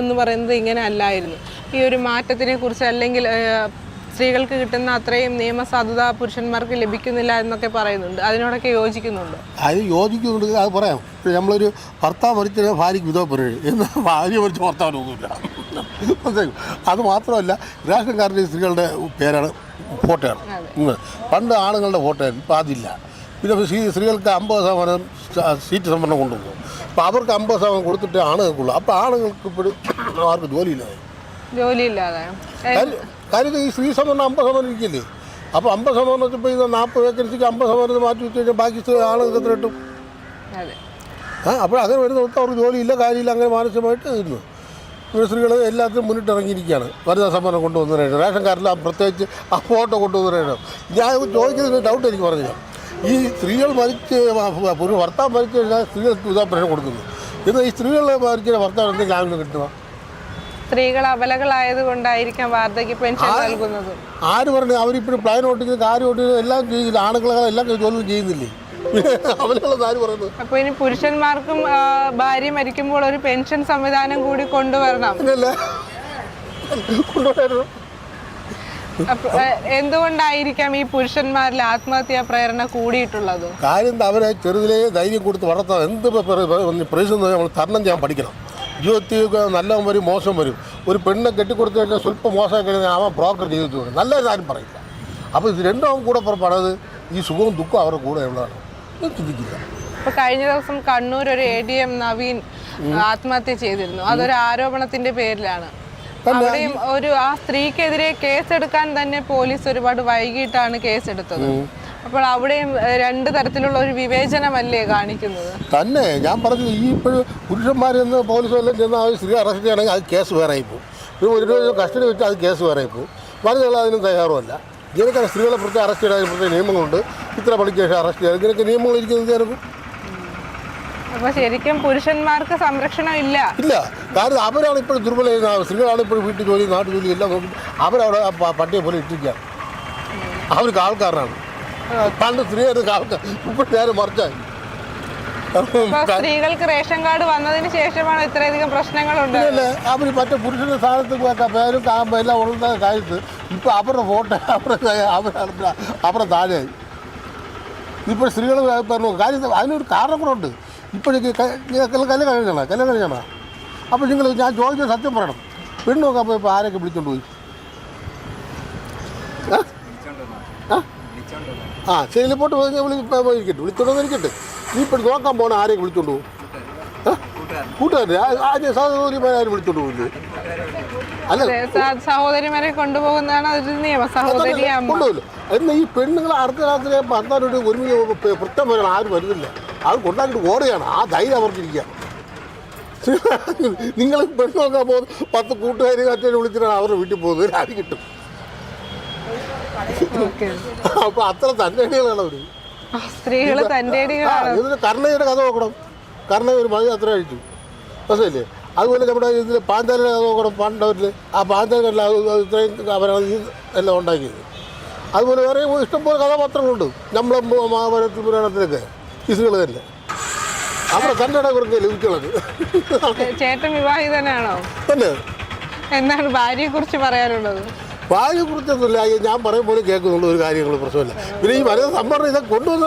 എന്ന് പറയുന്നത് ഇങ്ങനെ അല്ലായിരുന്നു. ഈ ഒരു മാറ്റത്തിനെ കുറിച്ച് അല്ലെങ്കിൽ സ്ത്രീകൾക്ക് കിട്ടുന്ന അത്രയും നിയമസാധുത പുരുഷന്മാർക്ക് ലഭിക്കുന്നില്ല എന്നൊക്കെ പറയുന്നുണ്ട്. അതിനോടൊക്കെ യോജിക്കുന്നുണ്ടോ? അത് യോജിക്കുന്നുണ്ട്. അത് പറയാം. നമ്മളൊരു ഭർത്താവ് മരിച്ച ഭാര്യയ്ക്ക് വിധവ എന്ന് ഭാര്യ മരിച്ച ഭർത്താവിനൊന്നുമില്ല? അത് മാത്രമല്ല റേഷൻ സ്ത്രീകളുടെ പേരാണ് ഫോട്ടോയാണ്. പണ്ട് ആണുങ്ങളുടെ ഫോട്ടോയാണ് ഇപ്പം അതില്ല. പിന്നെ സ്ത്രീ സ്ത്രീകൾക്ക് അമ്പത് ശതമാനം സീറ്റ് സംവരണം കൊണ്ടുപോകും അപ്പോൾ അവർക്ക് അമ്പത് ശതമാനം കൊടുത്തിട്ട് ആണുങ്ങൾക്കുള്ളൂ. അപ്പോൾ ആണുങ്ങൾക്ക് ഇപ്പോഴും ആർക്ക് ജോലിയില്ലാതെ. ജോലിയില്ലാതെ. കാര്യം ഈ സ്ത്രീ സംവരണം അമ്പത് ശതമാനം ഇരിക്കില്ലേ? അപ്പോൾ അമ്പത് ശതമാനം വെച്ചപ്പോൾ ഇത് നാൽപ്പത് വേക്കൻസിക്ക് അമ്പത് ശതമാനം മാറ്റി വെച്ച് കഴിഞ്ഞാൽ ബാക്കി സ്ത്രീ ആളുകൾക്ക് എത്ര കിട്ടും? ആ അപ്പോൾ അങ്ങനെ വരുന്നിടത്ത് അവർക്ക് ജോലിയില്ല കാര്യമില്ല അങ്ങനെ മാനസികമായിട്ട് ഇരുന്നു സ്ത്രീകൾ എല്ലാത്തിനും മുന്നിട്ടിറങ്ങിയിരിക്കുകയാണ് വനിതാ സംവരണം കൊണ്ടുവന്നതിനായിട്ട് റേഷൻ കാർഡിൽ പ്രത്യേകിച്ച് ആ ഫോട്ടോ കൊണ്ടുവന്നതിനായിട്ട് ഞാൻ ചോദിക്കുന്നതിന് ഡൗട്ട് എനിക്ക് പറഞ്ഞില്ല ഈ സ്ത്രീകൾ മരിച്ച് ഒരു ഭർത്താവ് മരിച്ചു കഴിഞ്ഞാൽ സ്ത്രീകൾക്ക് ഉദാഹരണം കൊടുക്കുന്നു. എന്നാൽ ഈ സ്ത്രീകളെ മരിച്ച ഭർത്താവ് എന്തെങ്കിലും ആണെന്ന് കിട്ടുക സ്ത്രീകൾ അബലകളായത് കൊണ്ടായിരിക്കാം വാർദ്ധക്യ പെൻഷൻ നൽകുന്നത്. ആര് പറഞ്ഞു? അവരിപ്പോഴും പ്ലാൻ ഓട്ടിക്കുന്നത് കാര്യം ഓട്ടിക്കുന്നത് എല്ലാം ചെയ്യുന്നില്ല. ആണുങ്ങളെ എല്ലാം ജോലി ചെയ്യുന്നില്ലേ? അപ്പൊ ഇനി പുരുഷന്മാർക്കും ഭാര്യ മരിക്കുമ്പോൾ ഒരു പെൻഷൻ സംവിധാനം കൂടി കൊണ്ടുവരണം. കൊണ്ടുവരണം എന്തുകൊണ്ടായിരിക്കാം ഈ പുരുഷന്മാരിൽ ആത്മഹത്യാ പ്രേരണ കൂടിയിട്ടുള്ളത്? കാര്യം അവരെ ചെറുതിലേ ധൈര്യം കൊടുത്ത് വളർത്താൻ എന്ത് പ്രൈസ് നമ്മൾ തരണം ചെയ്യാൻ പഠിക്കണം. ജീവിതത്തിൽ നല്ലവൻ വരും മോശം വരും. ഒരു പെണ്ണെ കെട്ടിക്കൊടുത്തു കഴിഞ്ഞാൽ സ്വല്പം മോശമായി കഴിഞ്ഞാൽ അവൻ ബ്രോക്കർ ജീവിതത്തിൽ വരും നല്ല കാര്യം പറയില്ല. അപ്പോൾ ഇത് രണ്ടും കൂടെ പുറപ്പെടുന്നത് ഈ സുഖവും ദുഃഖവും അവരുടെ കൂടെ ഉള്ളതാണ്. ചിന്തിക്കില്ല. ഇപ്പൊ കഴിഞ്ഞ ദിവസം കണ്ണൂർ ഒരു എ ഡി എം നവീൻ ആത്മഹത്യ ചെയ്തിരുന്നു. അതൊരു ആരോപണത്തിന്റെ പേരിലാണ്. അവിടെയും ഒരു ആ സ്ത്രീക്കെതിരെ കേസെടുക്കാൻ തന്നെ പോലീസ് ഒരുപാട് വൈകിട്ടാണ് കേസെടുത്തത്. അപ്പോൾ അവിടെയും രണ്ട് തരത്തിലുള്ള ഒരു വിവേചനമല്ലേ കാണിക്കുന്നത്? തന്നെ ഞാൻ പറഞ്ഞത് ഈ ഇപ്പോഴും പുരുഷന്മാരെന്ന് പോലീസ് വല്ലതും ചെന്ന് ആ സ്ത്രീ അറസ്റ്റ് ചെയ്യണമെങ്കിൽ അത് കേസ് വേറെ പോകും. ഒരു ദിവസം കസ്റ്റഡി വെച്ച് അത് കേസ് വേറെ പോകും. വനിതകൾ അതിനും തയ്യാറുമല്ല. ഇങ്ങനെയൊക്കെ സ്ത്രീകളെ പ്രത്യേകം അറസ്റ്റ് ചെയ്യാൻ പ്രത്യേക നിയമങ്ങളുണ്ട്. ഇത്ര പണിക്ക് ശേഷം അറസ്റ്റ് ചെയ്യാൻ. ഇങ്ങനെയൊക്കെ നിയമങ്ങൾ ഇരിക്കുന്നത് ചേർക്കും അപ്പൊ ശരിക്കും പുരുഷന്മാർക്ക് സംരക്ഷണം ഇല്ല. ഇല്ല. കാരണം അവരാണ് ഇപ്പോഴും ദുർബല സ്ത്രീകളാണ് ഇപ്പോഴും വീട്ടിൽ ജോലി നാട്ടു ജോലി എല്ലാം നോക്കി അവരവിടെ പട്ടിയെ പോലെ ഇട്ടിരിക്കുകയാണ് അവർക്ക് ആൾക്കാരനാണ് പണ്ട് സ്ത്രീകൾക്ക് ആൾക്കാർ ഇപ്പോൾ നേരെ മറിച്ചായി. സ്ത്രീകൾക്ക് റേഷൻ കാർഡ് വന്നതിന് ശേഷമാണ് ഇത്രയധികം പ്രശ്നങ്ങളുണ്ട്. അവർ അവർ മറ്റേ പുരുഷന്റെ സ്ഥാനത്ത് പേരും എല്ലാം ഉള്ള കാര്യത്ത് ഇപ്പൊ അവരുടെ ഫോട്ടോ അവരുടെ അവരുടെ അവരുടെ താഴെയായി. ഇപ്പോൾ സ്ത്രീകൾ പറഞ്ഞു കാര്യം അതിനൊരു കാരണം കൂടെ ഉണ്ട്. ഇപ്പോഴേക്ക് കല്ല് കഴിഞ്ഞാണ് കല്ല് കഴിഞ്ഞാണ് അപ്പോൾ നിങ്ങൾ ഞാൻ ചോദിച്ച സത്യം പറയണം. പെണ്ണ് നോക്കാൻ പോയപ്പോൾ ആരൊക്കെ വിളിച്ചോണ്ട് പോയി? ആ? പോയി വിളി പോയിരിക്കട്ടെ വിളിച്ചോണ്ട് ഇരിക്കട്ടെ. നീ ഇപ്പോൾ നോക്കാൻ പോകണ ആരെയൊക്കെ വിളിച്ചോണ്ട് പോകും കൂട്ടുകാരെ ആദ്യം സഹോദരിമാരും വിളിച്ചോണ്ട് പോകില്ലേ അല്ല സഹോദരിമാരെ കൊണ്ടുപോകുന്നതാണ് അതൊരു നിയമം സഹോദരി അമ്മ. കൊണ്ടുപോയില്ല എന്നാൽ ഈ പെണ്ണുങ്ങൾ അർദ്ധരാത്രി പന്ത്രണ്ട് ഒരു വൃത്തം വരണം ആരും വരുന്നില്ല. അത് കൊണ്ടാക്കിട്ട് ഓടുകയാണ്. ആ ധൈര്യം അവർക്കിരിക്കുക നിങ്ങൾ പെണ്ണൊക്കെ പോകുന്നത് പോകുന്ന പത്ത് കൂട്ടുകാരി അച്ഛനെ വിളിച്ചിട്ടാണ് അവരുടെ വീട്ടിൽ പോകുന്നത്. ആര് കിട്ടും. അപ്പൊ അത്ര തന്നെയാണ് അവർ. ആ ഇതിന് കർണയുടെ കഥ നോക്കണം. കർണ ഒരു മതി അത്ര കഴിച്ചു. മനസ്സിലല്ലേ അതുപോലെ നമ്മുടെ ഇതിൽ പാഞ്ചാലിയുടെ കഥ നോക്കണം. പണ്ടവരിൽ ആ പാഞ്ചാലികളിൽ ഇത്രയും അവരാണ് ഈ എല്ലാം ഉണ്ടാക്കിയത്. അതുപോലെ വേറെ ഇഷ്ടംപോലെ കഥാപാത്രങ്ങളുണ്ട്. നമ്മളെ മഹാഭാരത പുരാണത്തിലൊക്കെ ഇസുകൾ തന്നെ. അവിടെ തന്റെ ഇടവർക്ക് ലഭിക്കുള്ളത് ചേട്ടൻ വിവാഹിതനാണോ? തന്നെ. എന്താണ് ഭാര്യയെ കുറിച്ച് പറയാനുള്ളത്? ഭാര്യയെ കുറിച്ചൊന്നുമില്ല ഞാൻ പറയും പോലെ കേൾക്കുന്നുള്ളൂ ഒരു കാര്യങ്ങൾ പ്രശ്നമില്ല. പിന്നെ ഈ വനിത സംഭരണം ഇതൊക്കെ കൊണ്ടുവന്നു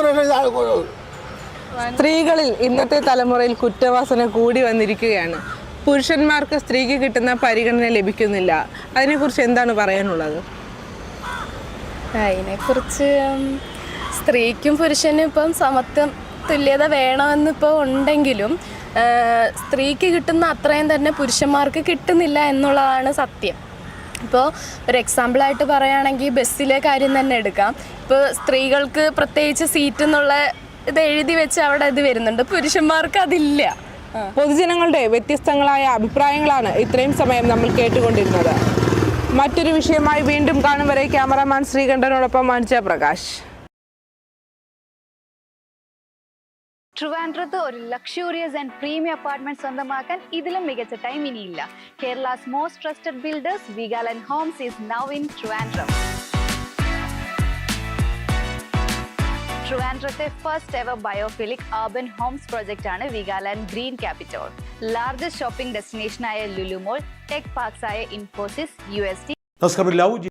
സ്ത്രീകളിൽ ഇന്നത്തെ തലമുറയിൽ കുറ്റവാസന കൂടി വന്നിരിക്കുകയാണ്. പുരുഷന്മാർക്ക് സ്ത്രീക്ക് കിട്ടുന്ന പരിഗണന ലഭിക്കുന്നില്ല. അതിനെക്കുറിച്ച് എന്താണ് പറയാനുള്ളത്? അതിനെക്കുറിച്ച് സ്ത്രീക്കും പുരുഷനും ഇപ്പം സമത്വം തുല്യത വേണമെന്നിപ്പോൾ ഉണ്ടെങ്കിലും സ്ത്രീക്ക് കിട്ടുന്ന അത്രയും തന്നെ പുരുഷന്മാർക്ക് കിട്ടുന്നില്ല എന്നുള്ളതാണ് സത്യം. ഇപ്പോൾ ഒരു എക്സാമ്പിളായിട്ട് പറയുകയാണെങ്കിൽ ബസ്സിലെ കാര്യം തന്നെ എടുക്കാം. ഇപ്പോൾ സ്ത്രീകൾക്ക് പ്രത്യേകിച്ച് സീറ്റ് എന്നുള്ള ഇത് എഴുതി വെച്ച് അവിടെ ഇത് വരുന്നുണ്ട്. പുരുഷന്മാർക്ക് അതില്ല. പൊതുജനങ്ങളുടെ വ്യത്യസ്തങ്ങളായ അഭിപ്രായങ്ങളാണ് ഇത്രയും സമയം നമ്മൾ കേട്ടുകൊണ്ടിരുന്നത്. മറ്റൊരു വിഷയമായി വീണ്ടും കാണും വരെ ക്യാമറാമാൻ ശ്രീകണ്ഠനോടൊപ്പം അഞ്ജ പ്രകാശ്. ട്രിവാൻഡ്രത്ത് ഒരു ലക്ഷൂറിയസ് ആൻഡ് പ്രീമിയം അപ്പാർട്ട്മെന്റ് സ്വന്തമാക്കാൻ ഇതിലും മികച്ച ടൈം ഇനിയില്ല. Kerala's most trusted builders വിഗാലൻ homes is now in Trivandrum ട്രിവാൻഡ്രത്തെ first ever biophilic urban homes project ആണ് Vigaland green capital largest shopping ഡെസ്റ്റിനേഷനായ Lulu Mall tech parks ആയ ഇൻഫോസിസ് യു എസ് ടി നമസ്കാരം ലവ്